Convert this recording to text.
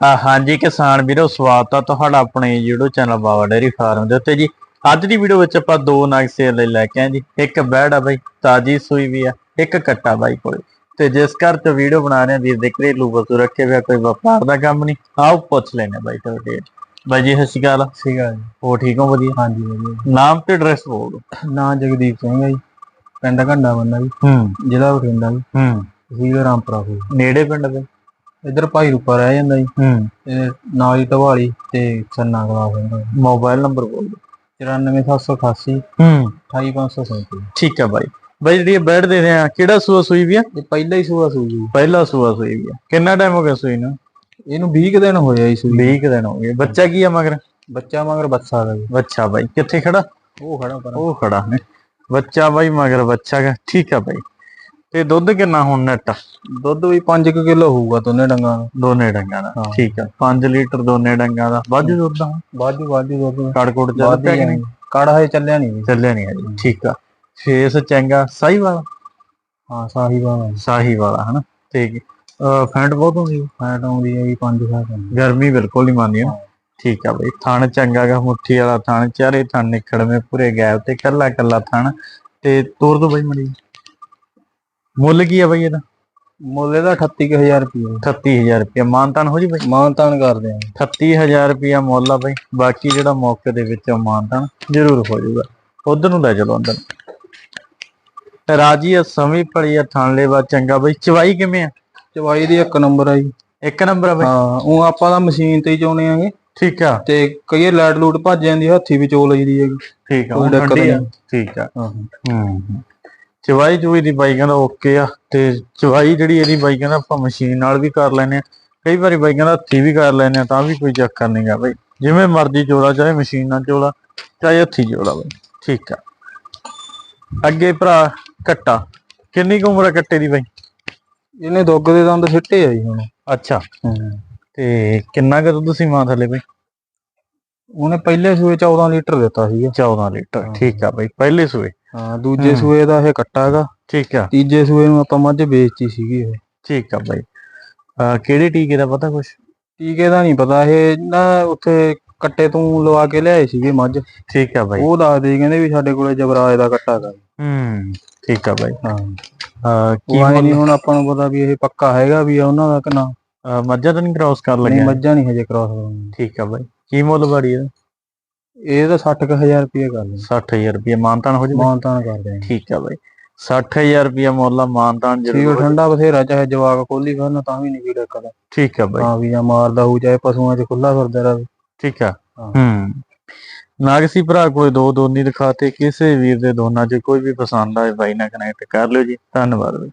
ਆ ਹਾਂਜੀ ਕਿਸਾਨ ਵੀਰੋ ਸਵਾਗਤ ਆ ਤੁਹਾਡਾ ਆਪਣੇ YouTube channel Bawa dairy farm ਦੇ ਉੱਤੇ ਜੀ। ਅੱਜ ਦੀ ਵੀਡੀਓ ਵਿੱਚ ਆਪਾਂ ਦੋ ਨਗ ਸੇਲ ਲਈ ਲੈ ਕੇ ਆਏ ਜੀ। ਇੱਕ ਬੈੜ ਆ ਬਾਈ ਤਾਜੀ ਸੂਈ ਵੀ ਆ ਇੱਕ ਕੱਟਾ ਬਾਈ ਕੋਲੇ। ਤੇ ਜਿਸ ਘਰ ਤੇ ਵੀਡੀਓ ਬਣਾ ਰਹੇ ਆ ਵੀਰ ਦੇ ਘਰੇਲੂ ਵਸੂ ਰੱਖੇ ਹੋਇਆ ਕੋਈ ਵਪਾਰ ਦਾ ਕੰਮ ਨਹੀਂ। ਆਓ ਪੁੱਛ ਲੈਣੇ ਬਾਈ ਤੁਹਾਡੇ ਬਾਈ ਜੀ ਸਤਿ ਸ਼੍ਰੀ ਅਕਾਲ। ਸੀਗਾ ਜੀ। ਹੋ ਠੀਕ ਹੋ? ਵਧੀਆ? ਹਾਂਜੀ ਵਧੀਆ। ਨਾਮ ਤੇ ਐਡਰੈਸ ਬੋਲ ਨਾਂ ਜਗਦੀਪ ਸਿੰਘ ਹੈ ਜੀ। ਪਿੰਡ ਘੰਡਾ ਬੰਦਾ ਜੀ। ਹੂੰ। ਜ਼ਿਲ੍ਹਾ ਬਠਿੰਡਾ ਜੀ। ਹੂੰ। ਤਹਿਸੀਲ ਰਾਮਪੁਰਾ ਹੋਈ ਨੇੜੇ ਪਿੰਡ ਦੇ? ਇੱਧਰ ਭਾਈ ਰੂਪਾ ਰਹਿ ਜਾਂਦਾ ਜੀ। ਹੂੰ। ਤੇ ਨਾਲ ਹੀ ਢਵਾਲੀ ਤੇ ਚੰਨਾ ਗਲਾ ਹੁੰਦਾ ਮੋਬਾਈਲ ਨੰਬਰ ਬੋਲ 94788 ਹੂੰ। 28537 ਠੀਕ ਆ ਬਾਈ ਬਾਈ ਜਿਹੜੀ ਬੈੜ ਦੇ ਰਹੇ ਆ ਕਿਹੜਾ ਸੂਆ ਸੂਈ ਵੀ ਆ? ਇਹ ਪਹਿਲਾ ਹੀ ਸੂਆ ਸੂਈ ਜੀ ਪਹਿਲਾ ਸੂਆ ਸੂਈ ਵੀ ਆ। ਕਿੰਨਾ ਟਾਈਮ ਹੋ ਗਿਆ ਸੂਈ ਨੂੰ? ਇਹਨੂੰ 20 ਕੁ ਦਿਨ ਹੋਇਆ ਜੀ ਸੂਈ 20 ਕੁ ਦਿਨ ਹੋ ਗਏ। ਬੱਚਾ ਕੀ ਆ ਮਗਰ? ਬੱਚਾ ਮਗਰ ਬੱਸਾ ਦਾ ਜੀ। ਬੱਚਾ ਬਾਈ ਕਿੱਥੇ ਖੜਾ? ਉਹ ਖੜਾ ਪਰ ਉਹ ਖੜਾ ਨੇ। ਬੱਚਾ ਬਾਈ ਮਗਰ ਬੱਚਾ ਠੀਕ ਆ ਬਾਈ ਤੇ ਦੁੱਧ ਕਿੰਨਾ ਹੁਣ ਨੈਟ ਦੁੱਧ ਵੀ 5 ਕਿਲੋ ਹੋਊਗਾ ਦੋਨੇ ਡੰਗਾਂ ਦਾ। ਦੋਨੇ ਡੰਗਾਂ ਦਾ ਹਾਂ। ਠੀਕ ਆ। 5 ਲੀਟਰ ਦੋਨੇ ਡੰਗਾਂ ਦਾ। ਵਾਧੂ ਦੁੱਧ ਆ? ਬਾਜੂ ਬਾਜੂ ਦੁੱਧ। ਕੜਕੋੜ ਚੱਲ ਵਾਧੀ ਪਿਆ ਕਿ ਨਹੀਂ? ਕਾੜਾ ਹਜੇ ਚੱਲਿਆ ਨਹੀਂ। ਚੱਲਿਆ ਨਹੀਂ ਅਜੇ ਠੀਕ ਆ। ਫੇਸ ਚੰਗਾ ਸਾਈ ਵਾਲਾ? ਹਾਂ ਸਾਹੀ ਬਾਵਾ ਸਾਹੀ ਵਾਲਾ ਹਨਾ? ਤੇ ਫੈਂਟ ਬਹੁਤ ਹੁੰਦੀ ਆ। ਫੈਟ ਆਉਂਦੀ ਹੈ ਜੀ 5 ਸਾਲ ਗਰਮੀ ਬਿਲਕੁਲ ਨਹੀਂ ਮੰਨਦੀ ਆ। ਠੀਕ ਆ ਬਈ ਥਣ ਚੰਗਾ ਗਾ ਮੁੱਠੀ ਵਾਲਾ ਥਣ। ਚਾਰੇ ਥਣ ਨਿਖੜਵੇਂ ਪੂਰੇ ਗੈਪ ਤੇ ਕੱਲਾ ਕੱਲਾ ਥਣ। ਤੇ ਤੋਰ ਦੋ ਬਈ ਮੜੀ। ਮੁੱਲ ਕੀ ਆ ਬਈ ਇਹਦਾ? ਮੁੱਲ ਇਹਦਾ 38000 ਰੁਪਏ 38000 ਰੁਪਏ ਮਾਨਤਾਨ ਹੋ ਜੀ ਬਈ? ਮਾਨਤਾਨ ਕਰਦੇ ਆ। 38000 ਰੁਪਏ ਮੁੱਲ ਆ ਬਈ। ਬਾਕੀ ਜਿਹੜਾ ਮੌਕੇ ਦੇ ਵਿੱਚ ਉਹ ਮਾਨਤਾਨ ਜ਼ਰੂਰ ਹੋ ਜਾਊਗਾ। ਉਧਰ ਨੂੰ ਲੈ ਚਲੋ ਅੰਦਰ। ਰਾਜੀ ਸਮੀ ਪੜੀ ਆ ਥਣ ਲੈਵਾ ਚੰਗਾ ਬਈ। ਚਵਾਈ ਕਿਵੇਂ ਆ? ਚਵਾਈ ਦੀ ਇੱਕ ਨੰਬਰ ਆ ਜੀ। ਇੱਕ ਨੰਬਰ ਆ ਬਈ? ਹਾਂ ਉਹ ਆਪਾਂ ਤਾਂ ਮਸ਼ੀਨ ਤੇ ਹੀ ਚਾਉਣੇ ਆਂਗੇ। ਠੀਕ ਆ। ਤੇ ਕਈ ਲਾਈਟ ਲੂਟ ਭੱਜ ਜਾਂਦੀ ਹੱਥੀ ਵੀ ਚੋ ਲਈਦੀ ਹੈਗੀ। ਠੀਕ ਆ। ਠੀਕ ਆ। ਹਾਂ ਹੂੰ। ਚਵਾਈ ਚੁਈ ਦੀ ਬਾਈ ਕਹਿੰਦਾ ਓਕੇ ਆ ਤੇ ਚਵਾਈ ਜਿਹੜੀ ਇਹਦੀ ਬਾਈ ਕਹਿੰਦਾ ਆਪਾਂ ਮਸ਼ੀਨ ਨਾਲ ਵੀ ਕਰ ਲੈਨੇ ਆ। ਕਈ ਵਾਰੀ ਬਾਈ ਕਹਿੰਦਾ ਹੱਥੀ ਵੀ ਕਰ ਲੈਨੇ ਆ ਤਾਂ ਵੀ ਕੋਈ ਚੱਕਰ ਨਹੀਂਗਾ ਬਾਈ। ਜਿਵੇਂ ਮਰਜ਼ੀ ਚੋਲਾ ਚਾਹੇ ਮਸ਼ੀਨ ਨਾਲ ਚੋਲਾ ਚਾਹੇ ਹੱਥੀ ਚੋਲਾ ਬਾਈ। ਠੀਕ ਆ। ਅੱਗੇ ਭਰਾ ਕੱਟਾ। ਕਿੰਨੀ ਕੁ ਉਮਰ ਆ ਕੱਟੇ ਦੀ ਬਾਈ? ਇਹਨੇ ਦੁੱਗ ਦੇ ਦੰਦ ਸਿੱਟੇ ਆ ਜੀ ਹੁਣ। ਅੱਛਾ। ਤੇ ਕਿੰਨਾ ਕੁ ਦੁੱਧ ਸੀ ਮਾਂ ਥੱਲੇ ਬਾਈ? ਉਹਨੇ ਪਹਿਲੇ ਸੂਏ 14 ਲੀਟਰ ਦਿੱਤਾ ਸੀਗਾ। 14 ਲੀਟਰ। ਠੀਕ ਆ ਬਾਈ ਪਹਿਲੇ ਸੂਏ। ਹਾਂ ਦੂਜੇ ਹੂੰ। ਸੂਏ ਦਾ ਇਹ ਕੱਟਾ ਹੈਗਾ। ਠੀਕ ਆ। ਤੀਜੇ ਸੂਏ ਨੂੰ ਆਪਾਂ ਮੱਝ ਵੇਚਤੀ ਸੀਗੀ ਇਹ। ਠੀਕ ਆ ਬਾਈ। ਅਹ ਕਿਹੜੇ ਟੀਕੇ ਦਾ ਪਤਾ ਕੁਛ? ਟੀਕੇ ਦਾ ਨਹੀਂ ਪਤਾ। ਇਹ ਨਾ ਉੱਥੇ ਕੱਟੇ ਤੋਂ ਲਵਾ ਕੇ ਲਿਆਏ ਸੀਗੇ ਮੱਝ। ਠੀਕ ਆ ਬਾਈ। ਉਹ ਦੱਸਦੇ ਸੀ, ਕਹਿੰਦੇ ਵੀ ਸਾਡੇ ਕੋਲੇ ਜਬਰਾਜ ਦਾ ਕੱਟਾ ਹੈਗਾ। ਹੂੰ ਠੀਕ ਆ ਬਾਈ। ਹਾਂ। ਅਹ ਕੀ ਉਹ ਮੁੱਲ? ਹੁਣ ਆਪਾਂ ਨੂੰ ਪਤਾ ਵੀ ਇਹ ਪੱਕਾ ਹੈਗਾ ਵੀ ਉਹਨਾਂ ਦਾ ਕਿ ਨਾ। ਅਹ ਮੱਝਾਂ ਤਾਂ ਨਹੀਂ ਕ੍ਰਾਸ ਕਰ ਨਹੀਂ ਲੱਗਿਆ ਮੱਝਾਂ ਨਹੀਂ ਹਜੇ ਕ੍ਰਾਸ ਠੀਕ ਆ ਬਾਈ। ਕੀ ਮੁੱਲ ਬਾੜੀ ਇਹਦਾ? ਇਹ ਤਾਂ 60000 ਰੁਪਏ ਕਰ ਲਈ 60000 ਰੁਪਏ ਮਾਨਤਾਨ ਹੋ ਜਾਵੇ। ਮਾਨਤਾਨ ਕਰਦੇ ਆ ਠੀਕ ਆ ਬਾਈ। 60000 ਰੁਪਏ ਮੁੱਲ ਮਾਨਤਾਨ ਜ਼ਰੂਰ ਠੰਡਾ ਬਥੇਰਾ ਚਾਹੇ ਜਵਾਕ ਖੋਲੀ ਫਿਰਨ ਤਾਂ ਵੀ ਨਹੀਂ ਕੀੜਾ ਕਰਦਾ ਠੀਕ ਆ ਬਾਈ। ਹਾਂ ਵੀ ਜਾਂ ਮਾਰਦਾ ਹੋਊ ਚਾਹੇ ਪਸ਼ੂਆਂ 'ਚ ਖੁੱਲਾ ਫਿਰਦਾ ਰਹੇ। ਠੀਕ ਆ। ਹਾਂ। ਹੂੰ। ਨਾਗਸੀ ਭਰਾ ਕੋਲੇ ਦੋ ਦੋਨੀ ਦਿਖਾਤੇ ਕਿਸੇ ਵੀਰ ਦੇ ਦੋਨਾਂ 'ਚ ਕੋਈ ਵੀ ਪਸੰਦ ਆਏ ਬਾਈ ਨਾਲ ਕਨੈਕਟ ਕਰ ਲਿਓ ਜੀ। ਧੰਨਵਾਦ ਬਾਈ।